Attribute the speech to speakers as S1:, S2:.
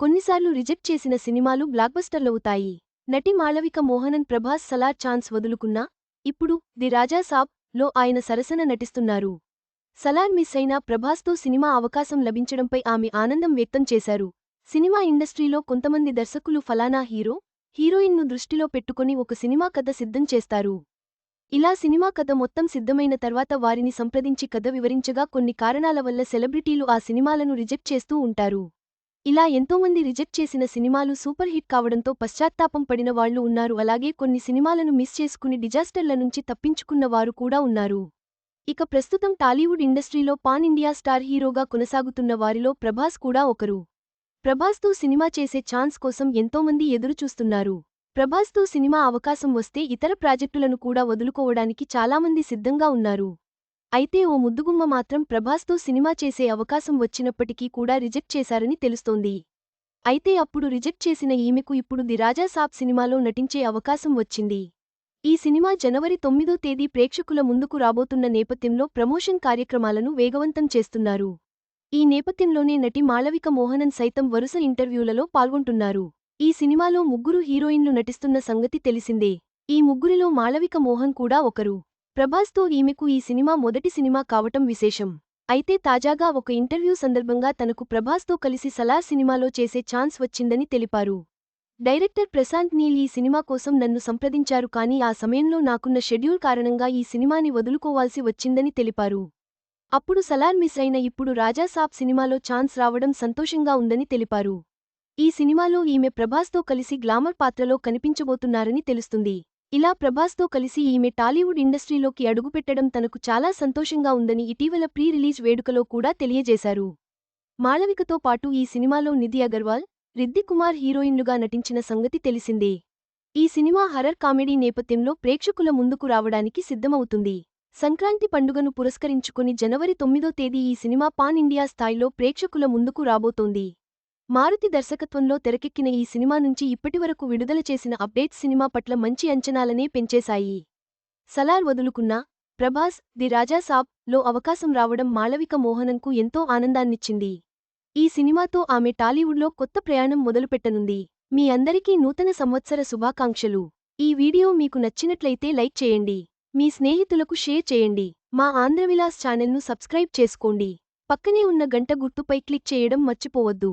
S1: కొన్నిసార్లు రిజెక్ట్ చేసిన సినిమాలు బ్లాక్బస్టర్లవుతాయి. నటి మాళవిక మోహనన్ ప్రభాస్ సలార్ ఛాన్స్ వదులుకున్నా ఇప్పుడు ది రాజా సాబ్లో ఆయన సరసన నటిస్తున్నారు. సలార్ మిస్ అయినా ప్రభాస్తో సినిమా అవకాశం లభించడంపై ఆమె ఆనందం వ్యక్తం చేశారు. సినిమా ఇండస్ట్రీలో కొంతమంది దర్శకులు ఫలానా హీరో హీరోయిన్ను దృష్టిలో పెట్టుకుని ఒక సినిమా కథ సిద్ధం చేస్తారు. ఇలా సినిమా కథ మొత్తం సిద్ధమైన తర్వాత వారిని సంప్రదించి కథ వివరించగా కొన్ని కారణాల వల్ల సెలబ్రిటీలు ఆ సినిమాలను రిజెక్ట్ చేస్తూ ఉంటారు. ఇలా ఎంతోమంది రిజెక్ట్ చేసిన సినిమాలు సూపర్ హిట్ కావడంతో పశ్చాత్తాపం పడిన వాళ్ళు ఉన్నారు. అలాగే కొన్ని సినిమాలను మిస్ చేసుకుని డిజాస్టర్ల నుంచి తప్పించుకున్న వారు కూడా ఉన్నారు. ఇక ప్రస్తుతం టాలీవుడ్ ఇండస్ట్రీలో పాన్ ఇండియా స్టార్ హీరోగా కొనసాగుతున్న వారిలో ప్రభాస్ కూడా ఒకరు. ప్రభాస్తో సినిమా చేసే ఛాన్స్ కోసం ఎంతోమంది ఎదురుచూస్తున్నారు. ప్రభాస్తో సినిమా అవకాశం వస్తే ఇతర ప్రాజెక్టులను కూడా వదులుకోవడానికి చాలామంది సిద్ధంగా ఉన్నారు. అయితే ఓ ముద్దుగుమ్మ మాత్రం ప్రభాస్తో సినిమా చేసే అవకాశం వచ్చినప్పటికీ కూడా రిజెక్ట్ చేశారని తెలుస్తోంది. అయితే అప్పుడు రిజెక్ట్ చేసిన ఈమెకు ఇప్పుడు ది రాజా సాబ్ సినిమాలో నటించే అవకాశం వచ్చింది. ఈ సినిమా జనవరి తొమ్మిదో తేదీ ప్రేక్షకుల ముందుకు రాబోతున్న నేపథ్యంలో ప్రమోషన్ కార్యక్రమాలను వేగవంతం చేస్తున్నారు. ఈ నేపథ్యంలోనే నటి మాళవిక మోహనన్ సైతం వరుస ఇంటర్వ్యూలలో పాల్గొంటున్నారు. ఈ సినిమాలో ముగ్గురు హీరోయిన్లు నటిస్తున్న సంగతి తెలిసిందే. ఈ ముగ్గురిలో మాళవిక మోహన్ కూడా ఒకరు. ప్రభాస్తో ఈమెకు ఈ సినిమా మొదటి సినిమా కావటం విశేషం. అయితే తాజాగా ఒక ఇంటర్వ్యూ సందర్భంగా తనకు ప్రభాస్తో కలిసి సలార్ సినిమాలో చేసే ఛాన్స్ వచ్చిందని తెలిపారు. డైరెక్టర్ ప్రశాంత్ నీల్ ఈ సినిమా కోసం నన్ను సంప్రదించారు కానీ ఆ సమయంలో నాకున్న షెడ్యూల్ కారణంగా ఈ సినిమాని వదులుకోవాల్సి వచ్చిందని తెలిపారు. అప్పుడు సలార్ మిస్ అయిన ఇప్పుడు రాజాసాబ్ సినిమాలో ఛాన్స్ రావడం సంతోషంగా ఉందని తెలిపారు. ఈ సినిమాలో ఈమె ప్రభాస్తో కలిసి గ్లామర్ పాత్రలో కనిపించబోతున్నారని తెలుస్తుంది. ఇలా ప్రభాస్తో కలిసి ఈమె టాలీవుడ్ ఇండస్ట్రీలోకి అడుగుపెట్టడం తనకు చాలా సంతోషంగా ఉందని ఇటీవల ప్రీ రిలీజ్ వేడుకలో కూడా తెలియజేశారు. మాళవికతో పాటు ఈ సినిమాలో నిధి అగర్వాల్ రిద్ది కుమార్ హీరోయిన్లుగా నటించిన సంగతి తెలిసిందే. ఈ సినిమా హర్రర్ కామెడీ నేపథ్యంలో ప్రేక్షకుల ముందుకు రావడానికి సిద్ధమవుతుంది. సంక్రాంతి పండుగను పురస్కరించుకుని జనవరి తొమ్మిదో తేదీ ఈ సినిమా పాన్ ఇండియా స్థాయిలో ప్రేక్షకుల ముందుకు రాబోతోంది. మారుతి దర్శకత్వంలో తెరకెక్కిన ఈ సినిమా నుంచి ఇప్పటివరకు విడుదల చేసిన అప్డేట్ సినిమా పట్ల మంచి అంచనాలనే పెంచేశాయి. సలార్ వదులుకున్నా ప్రభాస్ ది రాజాసాబ్లో అవకాశం రావడం మాళవిక మోహనంకు ఎంతో ఆనందాన్నిచ్చింది. ఈ సినిమాతో ఆమె టాలీవుడ్లో కొత్త ప్రయాణం మొదలుపెట్టనుంది. మీ అందరికీ నూతన సంవత్సర శుభాకాంక్షలు. ఈ వీడియో మీకు నచ్చినట్లయితే లైక్ చేయండి. మీ స్నేహితులకు షేర్ చేయండి. మా ఆంధ్రవిలాస్ ఛానల్ను సబ్స్క్రైబ్ చేసుకోండి. పక్కనే ఉన్న గంట గుర్తుపై క్లిక్ చేయడం మర్చిపోవద్దు.